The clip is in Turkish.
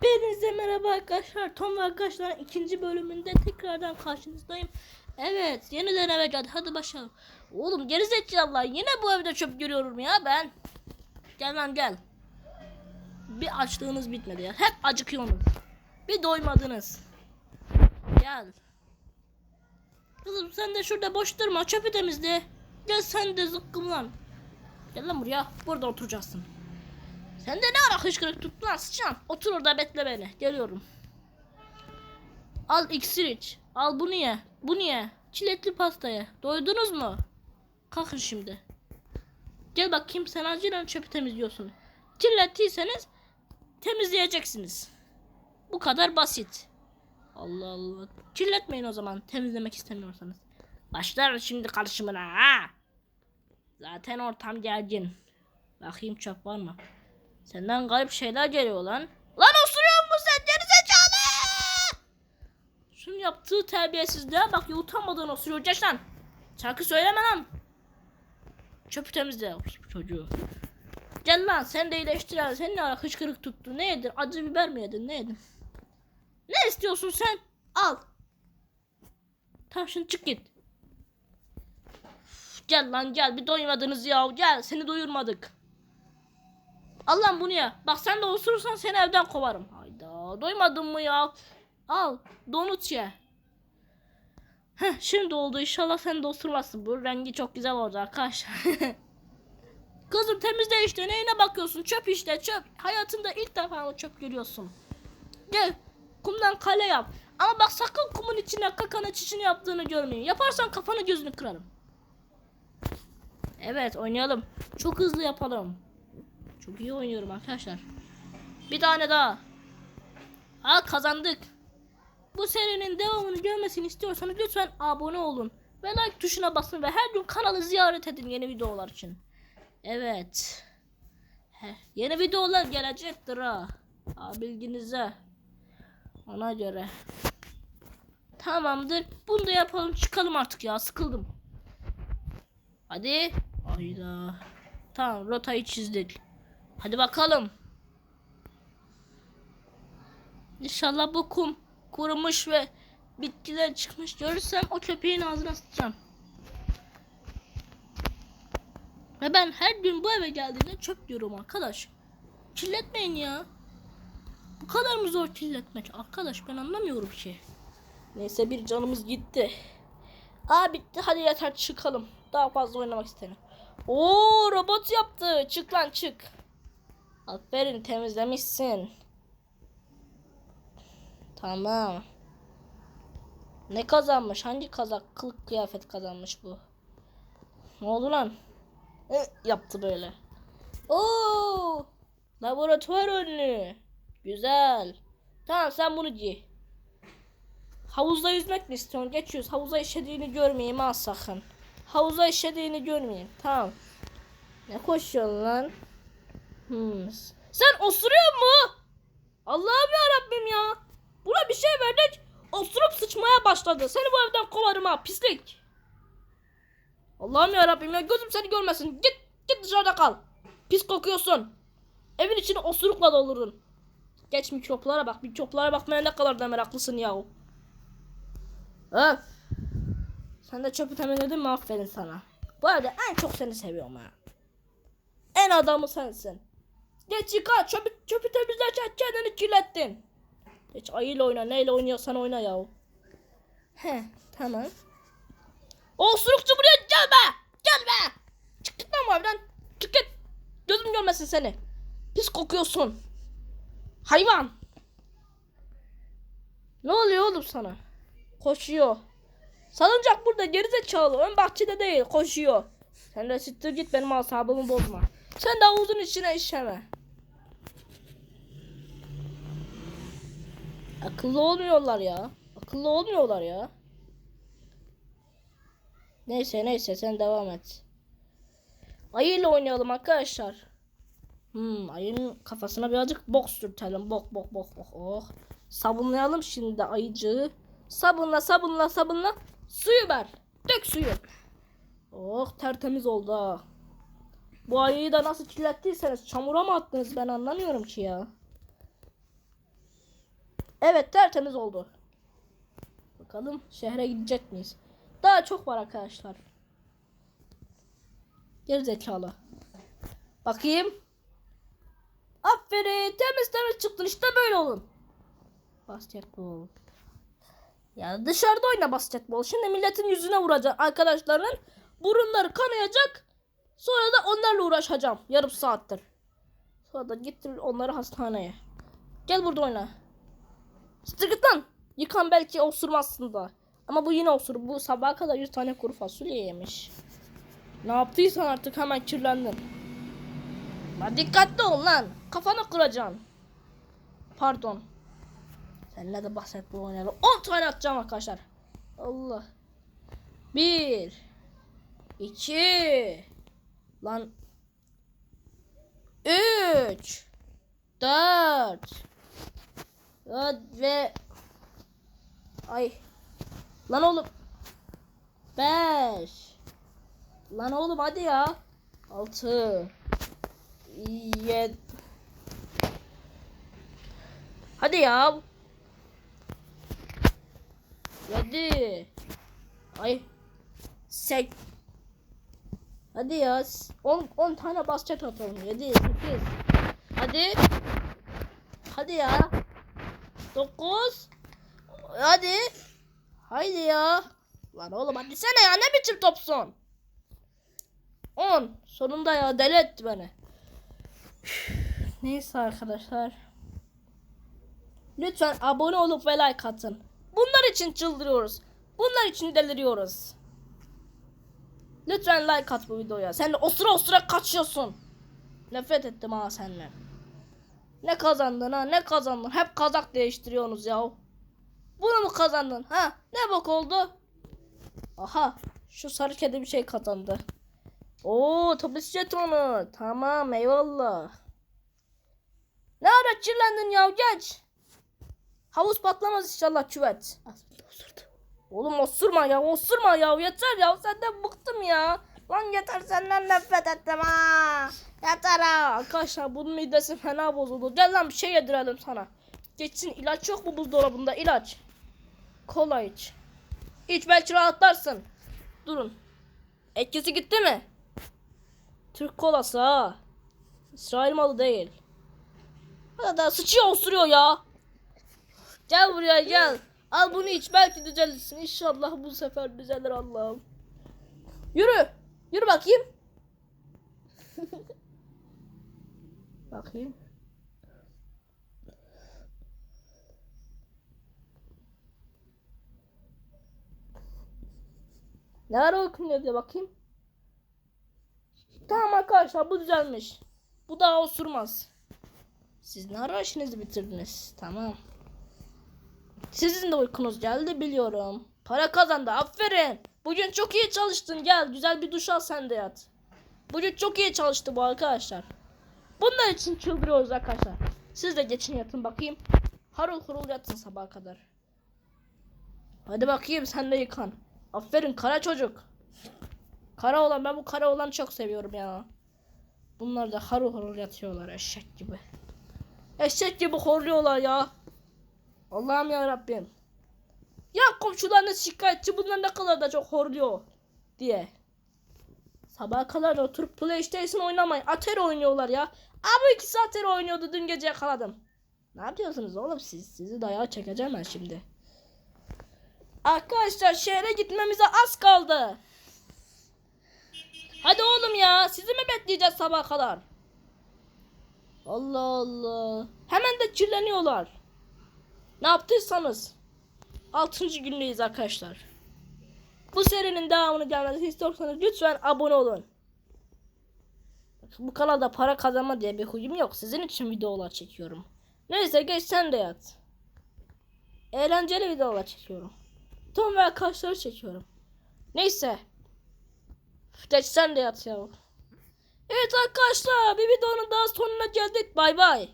Hepinize merhaba arkadaşlar. Tom ve arkadaşlar ikinci bölümünde tekrardan karşınızdayım. Evet yeniden eve geldi. Hadi başlayalım. Oğlum gerizekalılar yine bu evde çöp görüyorum ya ben. Gel lan gel. Bir açlığınız bitmedi ya. Hep acıkıyorsunuz. Bir doymadınız. Gel. Kızım sen de şurada boş durma çöpü temizle. Gel sen de zıkkımlan. Gel lan buraya. Burada oturacaksın. Sen de ne ara hışkırık tuttun lan sıçan. Otur orada bekle beni. Geliyorum. Al iksir iç. Al bunu ye. Bunu ye. Çilekli pastayı. Doydunuz mu? Kalkın şimdi. Gel bakayım sen acilen çöpü temizliyorsun. Kirlettiyseniz temizleyeceksiniz. Bu kadar basit. Allah Allah. Kirletmeyin o zaman temizlemek istemiyorsanız. Başlar şimdi karışımına ha. Zaten ortam gergin. Bakayım çöp var mı? Senden garip şeyler geliyor lan. Lan osuruyor mu sen gerizekalı? Şunun yaptığı terbiyesizliğe bak ya utanmadan osuruyor. Geç lan. Şarkı söyleme lan. Çöpü temizle çocuğu. Gel lan sen de iyileştir abi. Senin ne ara hıçkırık tuttu. Ne yedin? Acı biber mi yedin? Ne yedin? Ne istiyorsun sen? Al. Tamam şimdi çık git. Gel lan gel bir doymadınız ya. Gel seni doyurmadık. Al lan bunu ya. Bak sen de osurursan seni evden kovarım. Hayda doymadın mı ya? Al donut ye. Heh, şimdi oldu inşallah sen de osurmazsın. Bu rengi çok güzel oldu arkadaşlar. Kızım temizle işte neyine bakıyorsun? Çöp işte çöp. Hayatında ilk defa mı çöp görüyorsun? Gel kumdan kale yap. Ama bak sakın kumun içine kakanın çişini yaptığını görmeyin. Yaparsan kafanı gözünü kırarım. Evet oynayalım. Çok hızlı yapalım. Çok iyi oynuyorum arkadaşlar. Bir tane daha. Aa kazandık. Bu serinin devamını görmesini istiyorsanız lütfen abone olun. Ve like tuşuna basın ve her gün kanalı ziyaret edin yeni videolar için. Evet. Heh, yeni videolar gelecektir ha. ha bilginize. Ona göre. Tamamdır. Bunu da yapalım çıkalım artık ya sıkıldım. Hadi. Hayda. Tamam rotayı çizdik. Hadi bakalım. İnşallah bu kum kurumuş ve bitkiler çıkmış görürsem o köpeğin ağzına sıçacağım. Ve ben her gün bu eve geldiğimde çöp diyorum arkadaş. Kirletmeyin ya. Bu kadar mı zor kirletmek arkadaş ben anlamıyorum ki. Neyse bir canımız gitti. Aa bitti hadi yeter çıkalım. Daha fazla oynamak istemiyorum. Oo robot yaptı. Çık lan çık. Aferin temizlemişsin. Tamam. Ne kazanmış? Hangi kazak kılık kıyafet kazanmış bu? Ne oldu lan? E, yaptı böyle. Oo! Laboratuvar önlüğü. Güzel. Tamam sen bunu giy. Havuzda yüzmek mi istiyorsun? Geçiyoruz. Havuza işediğini görmeyeyim ha sakın. Havuza işediğini görmeyeyim. Tamam. Ne koşuyorsun lan? Hmm. Sen osuruyor mu? Allah'ım ya Rabbim ya. Buna bir şey verdik. Osurup sıçmaya başladı. Seni bu evden kovarım ha pislik. Allah'ım ya Rabbim ya gözüm seni görmesin. Git git dışarıda kal. Pis kokuyorsun. Evin içini osurukla doldurdun. Geç mikroplara bak. Mikroplara bakmaya ne kadar da meraklısın ya. Öf. Sen de çöpü temizledin mi aferin sana. Bu evde en çok seni seviyorum ha. En adamı sensin. Geç yıka çöpü, çöpü temizlerken kendini kirlettin. Geç ayıyla oyna neyle oynuyorsan oyna ya. He tamam. O surukçu buraya gelme. Gelme. Çık git lan evden. Çık git. Gözüm görmesin seni. Pis kokuyorsun. Hayvan. Ne oluyor oğlum sana? Koşuyor. Salıncak burada gerizekalı. Ön bahçede değil. Koşuyor. Sen de siktir git benim asabımı bozma. Sen de havuzun içine işeme. Akıllı olmuyorlar ya. Akıllı olmuyorlar ya. Neyse neyse sen devam et. Ayıyla oynayalım arkadaşlar. Hmm, ayının kafasına birazcık bok sürtelim. Bok bok bok bok. Oh. Sabunlayalım şimdi ayıcığı. Sabunla sabunla sabunla. Suyu ver. Dök suyu. Oh tertemiz oldu ha. Bu ayıyı da nasıl kirlettiyseniz çamura mı attınız ben anlamıyorum ki ya. Evet tertemiz oldu. Bakalım şehre gidecek miyiz? Daha çok var arkadaşlar. Geri zekalı. Bakayım. Aferin temiz temiz çıktın işte böyle olun. Basketbol. Ya dışarıda oyna basketbol. Şimdi milletin yüzüne vuracak arkadaşların. Burunları kanayacak. Sonra da onlarla uğraşacağım. Yarım saattir. Sonra da gittir onları hastaneye. Gel burada oyna. Siktir lan. Yıkan belki osurmazsın da. Ama bu yine osur. Bu sabaha kadar 100 tane kuru fasulye yemiş. Ne yaptıysan artık hemen kirlendin. Lan dikkatli ol lan. Kafanı kıracaksın. Pardon. Seninle de basketbol oynayalım. 10 tane atacağım arkadaşlar. Allah. 1 2 Lan 3 4 ve Ay. Lan oğlum. 5 Lan oğlum hadi ya. 6 7 Hadi ya. 7 Ay. 8 Hadi ya. 10 10 tane basket atalım. 7 8 Hadi. Hadi ya 9 Hadi. Haydi ya. Lan oğlum hadi sene ya ne biçim topsun? 10 Sonunda ya deli etti beni. Neyse arkadaşlar. Lütfen abone olup ve like atın. Bunlar için çıldırıyoruz. Bunlar için deliriyoruz. Lütfen like at bu videoya. Sen de osura osura kaçıyorsun. Nefret ettim ha senden. Ne kazandın ha ne kazandın? Hep kazak değiştiriyorsunuz ya. Bunu mu kazandın ha? Ne bok oldu? Aha şu sarı kedi bir şey kazandı. Oo topuz jetonu. Tamam eyvallah. Ne ara kirlendin ya geç. Havuz patlamaz inşallah küvet. Oğlum osurma ya osurma ya yeter ya senden bıktım ya. Lan yeter senden nefret ettim ha. Yeter ha. Arkadaşlar bunun midesi fena bozuldu. Gel lan bir şey yedirelim sana. Geçsin ilaç yok mu buzdolabında ilaç. Kola iç. İç belki rahatlarsın. Durun. Etkisi gitti mi? Türk kolası ha. İsrail malı değil. Hadi sıçıyor osuruyor ya. Gel buraya gel. Al bunu iç belki düzelirsin. İnşallah bu sefer düzelir Allah'ım. Yürü. Yürü bakayım. bakayım. Ne ara okunuyor diye bakayım. Tamam arkadaşlar bu düzelmiş. Bu daha osurmaz. Siz ne ara işinizi bitirdiniz? Tamam. Sizin de uykunuz geldi biliyorum. Para kazandı aferin. Bugün çok iyi çalıştın gel güzel bir duş al sen de yat. Bugün çok iyi çalıştı bu arkadaşlar. Bunlar için çıldırıyoruz arkadaşlar. Siz de geçin yatın bakayım. Harıl hurul yatın sabaha kadar. Hadi bakayım sen de yıkan. Aferin kara çocuk. Kara olan ben bu kara olanı çok seviyorum ya. Bunlar da harıl hurul yatıyorlar eşek gibi. Eşek gibi horluyorlar ya. Allah'ım ya Rabbim. Ya komşularınız şikayetçi bunlar ne kadar da çok horluyor diye. Sabaha kadar da oturup PlayStation oynamayın. Atari oynuyorlar ya. Abi iki saat Atari oynuyordu dün gece yakaladım. Ne yapıyorsunuz oğlum siz? Sizi dayağa çekeceğim ben şimdi. Arkadaşlar şehre gitmemize az kaldı. Hadi oğlum ya. Sizi mi bekleyeceğiz sabaha kadar? Allah Allah. Hemen de kirleniyorlar. Ne yaptıysanız 6. gündeyiz arkadaşlar. Bu serinin devamını gelmesini istiyorsanız lütfen abone olun. Bu kanalda para kazanma diye bir huyum yok. Sizin için videolar çekiyorum. Neyse geç sen de yat. Eğlenceli videolar çekiyorum. Tom ve arkadaşları çekiyorum. Neyse. Geç sen de yat ya. Evet arkadaşlar bir videonun daha sonuna geldik. Bay bay.